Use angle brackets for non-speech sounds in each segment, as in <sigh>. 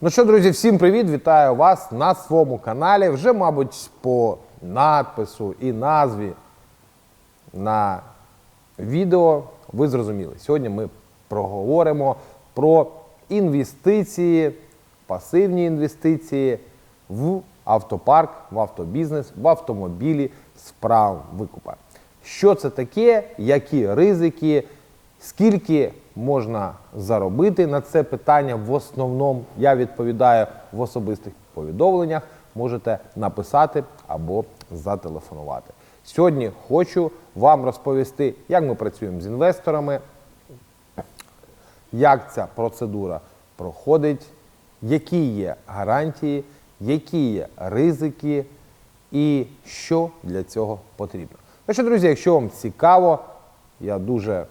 Ну що, друзі, всім привіт! Вітаю вас на своєму каналі. Вже, мабуть, по надпису і назві на відео ви зрозуміли. Сьогодні ми проговоримо про інвестиції, пасивні інвестиції в автопарк, в автобізнес, в автомобілі з правом викупа. Що це таке, які ризики, скільки можна заробити на це питання в основному я відповідаю в особистих повідомленнях. Можете написати або зателефонувати. Сьогодні хочу вам розповісти, як ми працюємо з інвесторами, як ця процедура проходить, які є гарантії, які є ризики і що для цього потрібно. Ну що, друзі, якщо вам цікаво, я дуже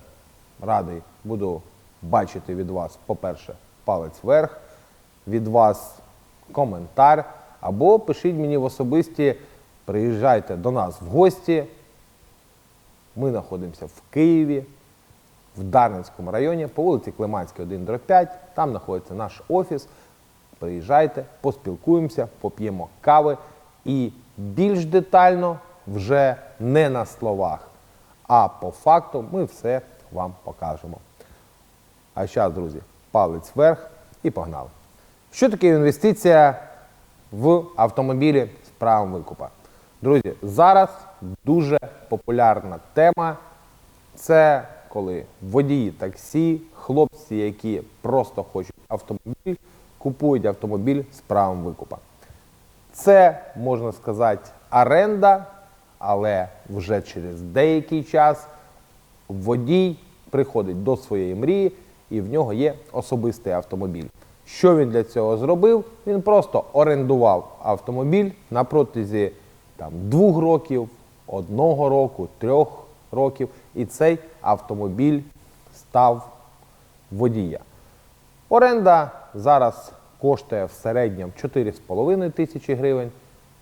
радий буду бачити від вас, по-перше, палець вверх, від вас коментар, або пишіть мені в особисті, приїжджайте до нас в гості. Ми знаходимося в Києві, в Дарницькому районі, по вулиці Климанській, 1 5. Там знаходиться наш офіс. Приїжджайте, поспілкуємося, поп'ємо кави і більш детально вже не на словах, а по факту ми все вам покажемо. А зараз, друзі, палець вверх і погнали. Що таке інвестиція в автомобілі з правом викупа? Друзі, зараз дуже популярна тема. Це коли водії таксі, хлопці, які просто хочуть автомобіль, купують автомобіль з правом викупа. Це, можна сказати, оренда, але вже через деякий час водій приходить до своєї мрії і в нього є особистий автомобіль. Що він для цього зробив? Він просто орендував автомобіль на протязі там, двох років, одного року, трьох років, і цей автомобіль став водія. Оренда зараз коштує в середньому 4,5 тисячі гривень.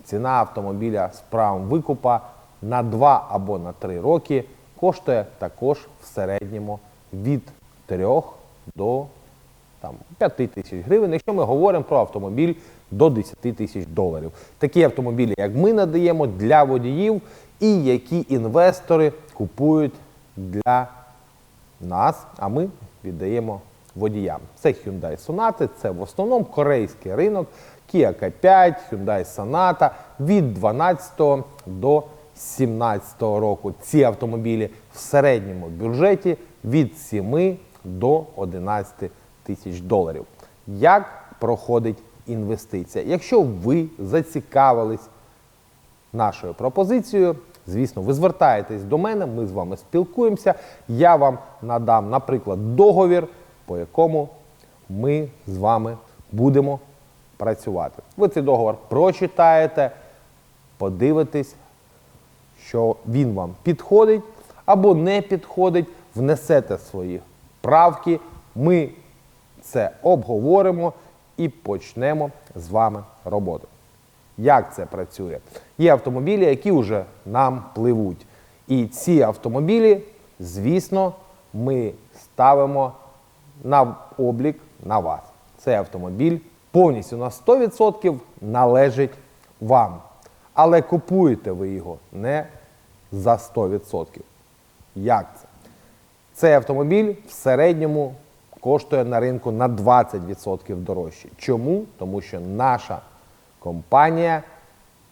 Ціна автомобіля з правом викупа на 2 або на 3 роки коштує також в середньому від 3 до там, 5 тисяч гривень, якщо ми говоримо про автомобіль до 10 тисяч доларів. Такі автомобілі, як ми надаємо для водіїв, і які інвестори купують для нас, а ми віддаємо водіям. Це Hyundai Sonata, це в основному корейський ринок, Kia K5, Hyundai Sonata від 12 до 17 року. Ці автомобілі в середньому бюджеті від 7 до 11 тисяч доларів. Як проходить інвестиція? Якщо ви зацікавились нашою пропозицією. Звісно, ви звертаєтесь до мене, ми з вами спілкуємося. Я вам надам, наприклад, договір, по якому ми з вами будемо працювати. Ви цей договор прочитаєте, подивитесь, що він вам підходить або не підходить, внесете свої правки. Ми це обговоримо і почнемо з вами роботу. Як це працює? Є автомобілі, які вже нам пливуть. І ці автомобілі, звісно, ми ставимо на облік на вас. Цей автомобіль повністю на 100% належить вам. Але купуєте ви його не за 100%. Як це? Цей автомобіль в середньому коштує на ринку на 20% дорожче. Чому? Тому що наша компанія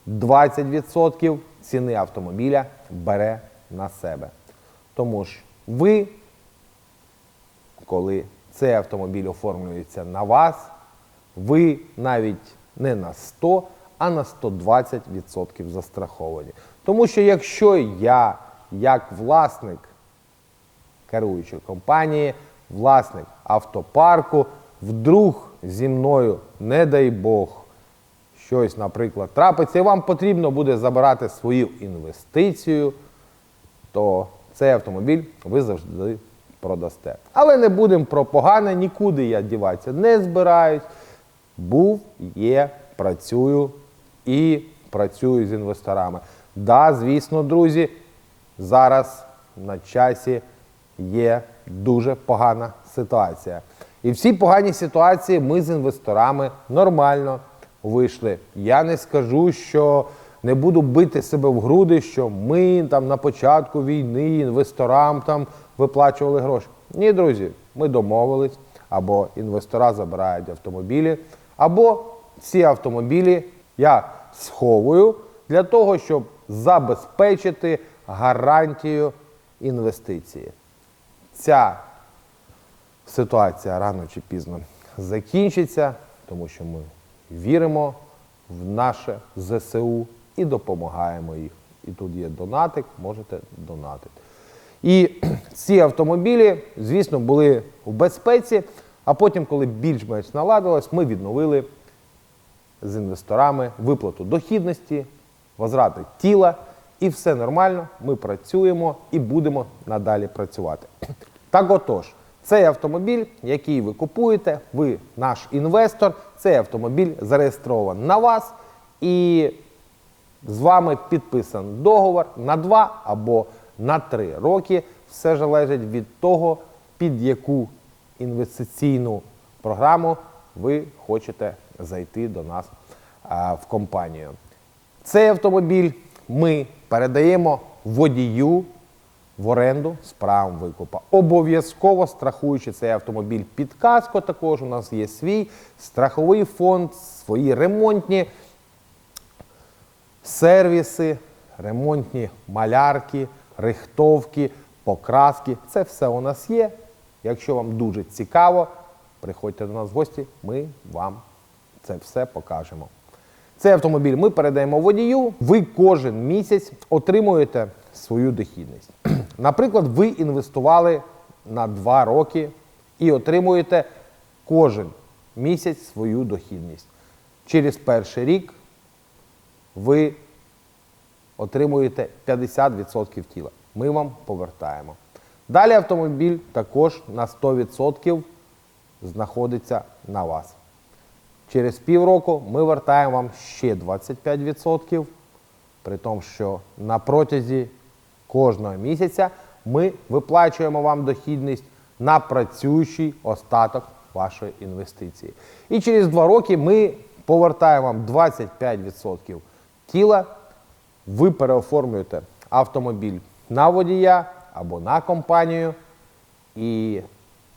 20% ціни автомобіля бере на себе. Тому ж ви, коли цей автомобіль оформлюється на вас, ви навіть не на 100, а на 120% застраховані. Тому що якщо я, як власник керуючої компанії, власник автопарку, вдруг зі мною, не дай Бог, щось, наприклад, трапиться, і вам потрібно буде забирати свою інвестицію, то цей автомобіль ви завжди продасте. Але не будемо про погане, нікуди я діватися не збираюсь. Був, є, працюю і працюю з інвесторами. Да, звісно, друзі, зараз на часі є дуже погана ситуація. І в цій поганій ситуації ми з інвесторами нормально вийшли. Я не скажу, що не буду бити себе в груди, що ми там на початку війни інвесторам там виплачували гроші. Ні, друзі, ми домовились, або інвестора забирають автомобілі, або ці автомобілі я сховую для того, щоб забезпечити гарантію інвестиції. Ця ситуація рано чи пізно закінчиться, тому що ми віримо в наше ЗСУ і допомагаємо їх. І тут є донатик, можете донатити. І <clears throat> ці автомобілі, звісно, були в безпеці, а потім, коли більш-менш наладилось, ми відновили з інвесторами виплату дохідності, возврати тіла, і все нормально. Ми працюємо і будемо надалі працювати. <clears throat> Так отож, цей автомобіль, який ви купуєте, ви наш інвестор, цей автомобіль зареєстрований на вас і з вами підписаний договор на 2 або на 3 роки. Все залежить від того, під яку інвестиційну програму ви хочете зайти до нас а, в компанію. Цей автомобіль ми передаємо водію в оренду з правом викупа. Обов'язково страхуючи цей автомобіль під каско, також у нас є свій страховий фонд, свої ремонтні сервіси, ремонтні малярки, рихтовки, покраски. Це все у нас є. Якщо вам дуже цікаво, приходьте до нас в гості, ми вам це все покажемо. Цей автомобіль ми передаємо водію. Ви кожен місяць отримуєте свою дохідність. <clears throat> Наприклад, ви інвестували на 2 роки і отримуєте кожен місяць свою дохідність. Через перший рік ви отримуєте 50% тіла. Ми вам повертаємо. Далі автомобіль також на 100% знаходиться на вас. Через півроку ми вертаємо вам ще 25%, при тому, що на протязі кожного місяця ми виплачуємо вам дохідність на працюючий остаток вашої інвестиції. І через 2 роки ми повертаємо вам 25% тіла, ви переоформлюєте автомобіль на водія або на компанію, і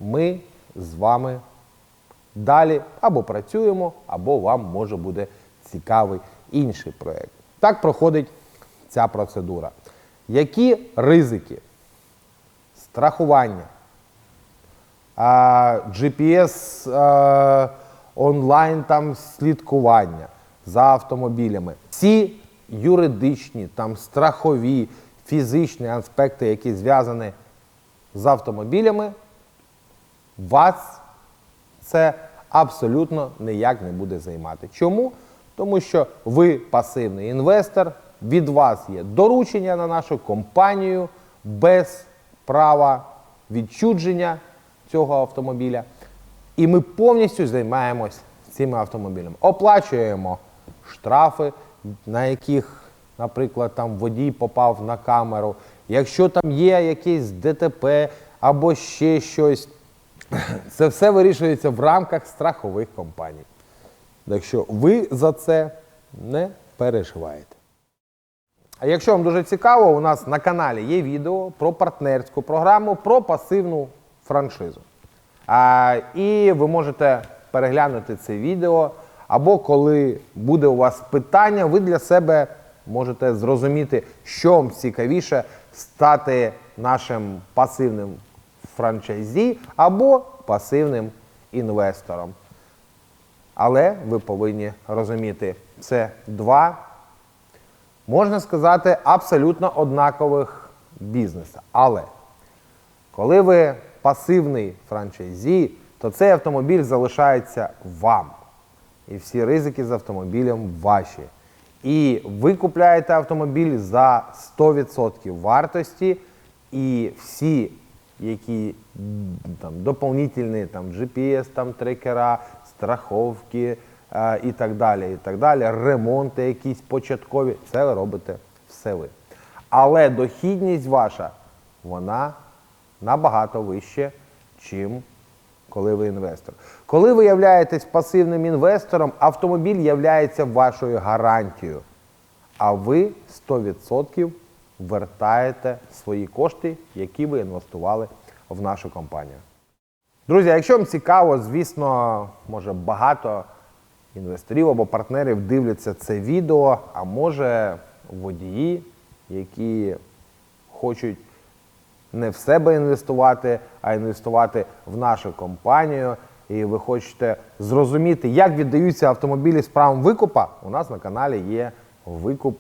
ми з вами далі або працюємо, або вам може буде цікавий інший проєкт. Так проходить ця процедура. Які ризики? Страхування, GPS онлайн там слідкування за автомобілями. Всі юридичні, там страхові, фізичні аспекти, які зв'язані з автомобілями, вас це абсолютно ніяк не буде займати. Чому? Тому що ви пасивний інвестор, від вас є доручення на нашу компанію без права відчудження цього автомобіля. І ми повністю займаємось цими автомобілями. Оплачуємо штрафи, на яких, наприклад, там водій попав на камеру. Якщо там є якесь ДТП або ще щось, це все вирішується в рамках страхових компаній. Так що ви за це не переживаєте. А якщо вам дуже цікаво, у нас на каналі є відео про партнерську програму, про пасивну франшизу. А, і ви можете переглянути це відео, або коли буде у вас питання, ви для себе можете зрозуміти, що вам цікавіше стати нашим пасивним франчайзі або пасивним інвестором. Але ви повинні розуміти, це два, можна сказати, абсолютно однакових бізнеса. Але коли ви пасивний франчайзі, то цей автомобіль залишається вам. І всі ризики з автомобілем ваші. І ви купляєте автомобіль за 100% вартості, і всі, які там, доповнительні там, GPS, там, трекера, страховки е, і так далі, і так далі, ремонти якісь початкові, це ви робите все ви. Але дохідність ваша, вона набагато вище, чим коли ви інвестор. Коли ви являєтесь пасивним інвестором, автомобіль являється вашою гарантією. А ви 100% вертаєте свої кошти, які ви інвестували в нашу компанію. Друзі, якщо вам цікаво, звісно, може багато інвесторів або партнерів дивляться це відео, а може водії, які хочуть не в себе інвестувати, а інвестувати в нашу компанію. І ви хочете зрозуміти, як віддаються автомобілі з правом викупа, у нас на каналі є викуп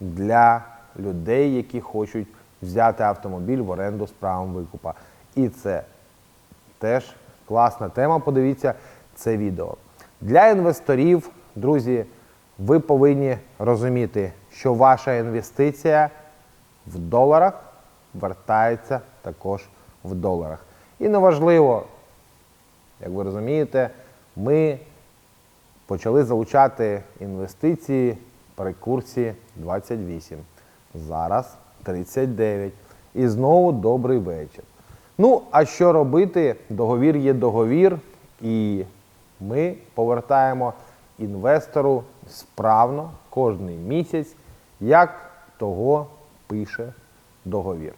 для людей, які хочуть взяти автомобіль в оренду з правом викупа. І це теж класна тема. Подивіться це відео. Для інвесторів, друзі, ви повинні розуміти, що ваша інвестиція в доларах вертається також в доларах. І неважливо, як ви розумієте, ми почали залучати інвестиції при курсі 28. Зараз 39. І знову добрий вечір. Ну, а що робити? Договір є договір, і ми повертаємо інвестору справно кожний місяць, як того пише договір.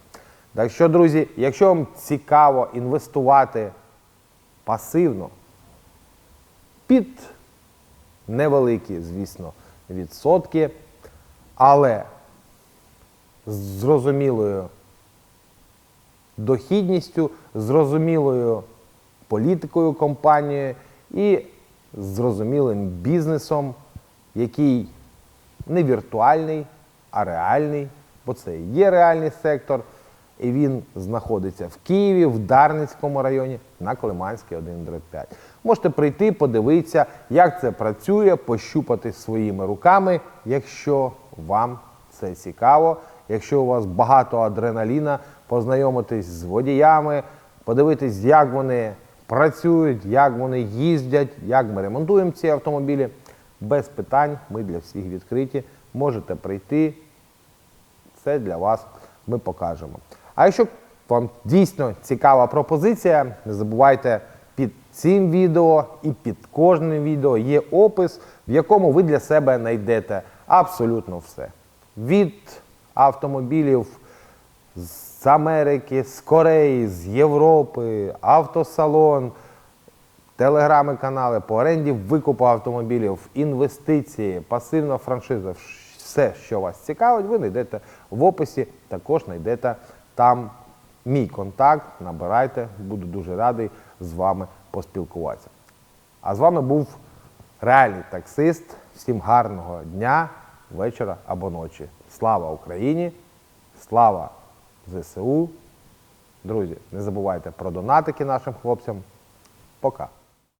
Так що, друзі, якщо вам цікаво інвестувати пасивно під невеликі, звісно, відсотки, але з зрозумілою дохідністю, зрозумілою політикою компанії і зрозумілим бізнесом, який не віртуальний, а реальний, бо це є реальний сектор, і він знаходиться в Києві, в Дарницькому районі на Климанській 1-5. Можете прийти, подивитися, як це працює, пощупати своїми руками, якщо вам це цікаво. Якщо у вас багато адреналіна, познайомитись з водіями, подивитись, як вони працюють, як вони їздять, як ми ремонтуємо ці автомобілі. Без питань ми для всіх відкриті. Можете прийти, це для вас ми покажемо. А якщо вам дійсно цікава пропозиція, не забувайте під цим відео і під кожним відео є опис, в якому ви для себе знайдете абсолютно все. Від автомобілів з Америки, з Кореї, з Європи, автосалон, телеграми, канали по оренді, викупу автомобілів, інвестиції, пасивна франшиза. Все, що вас цікавить, ви знайдете в описі, також знайдете там мій контакт. Набирайте, буду дуже радий з вами поспілкуватися. А з вами був реальний таксист. Всім гарного дня, вечора або ночі. Слава Україні! Слава ЗСУ! Друзі, не забувайте про донатики нашим хлопцям. Пока!